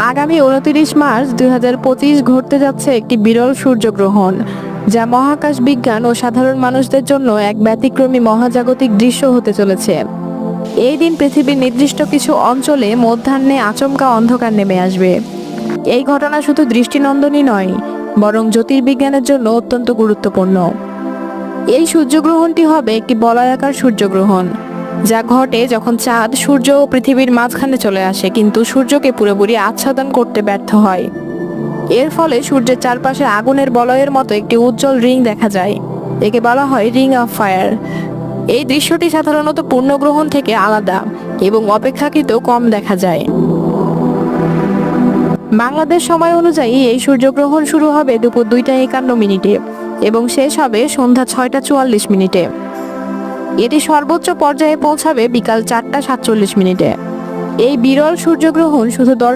আগামী উনত্রিশ মার্চ দুই ঘটতে যাচ্ছে একটি বিরল সূর্যগ্রহণ, যা মহাকাশ বিজ্ঞান ও সাধারণ মানুষদের জন্য এক ব্যতিক্রমী মহাজাগতিক দৃশ্য হতে চলেছে। এই দিন পৃথিবীর নির্দিষ্ট কিছু অঞ্চলে মধ্যাহ্নে আচমকা অন্ধকার নেমে আসবে। এই ঘটনা শুধু দৃষ্টিনন্দনই নয়, বরং জ্যোতির্বিজ্ঞানের জন্য অত্যন্ত গুরুত্বপূর্ণ। এই সূর্যগ্রহণটি হবে একটি বলয়াকার সূর্যগ্রহণ যা ঘটে যখন চাঁদ সূর্য ও পৃথিবীর মাঝখানে চলে আসে, কিন্তু সূর্যকে পুরোপুরি আচ্ছাদন করতে ব্যর্থ হয়। এর ফলে সূর্যের চারপাশে আগুনের বলয়ের মতো একটি উজ্জ্বল রিং দেখা যায়। একে বলা হয় রিং অফ ফায়ার। এই দৃশ্যটি সাধারণত পূর্ণগ্রহণ থেকে আলাদা এবং অপেক্ষাকৃত কম দেখা যায়। বাংলাদেশ সময় অনুযায়ী এই সূর্যগ্রহণ শুরু হবে দুপুর দুইটা একান্ন মিনিটে এবং শেষ হবে সন্ধ্যা ছয়টা চুয়াল্লিশ মিনিটে। এটি সর্বোচ্চ পর্যায়ে পৌঁছাবে বিকাল চারটা সাতচল্লিশ মিনিটে। এই বিরল সূর্যগ্রহণ শুধু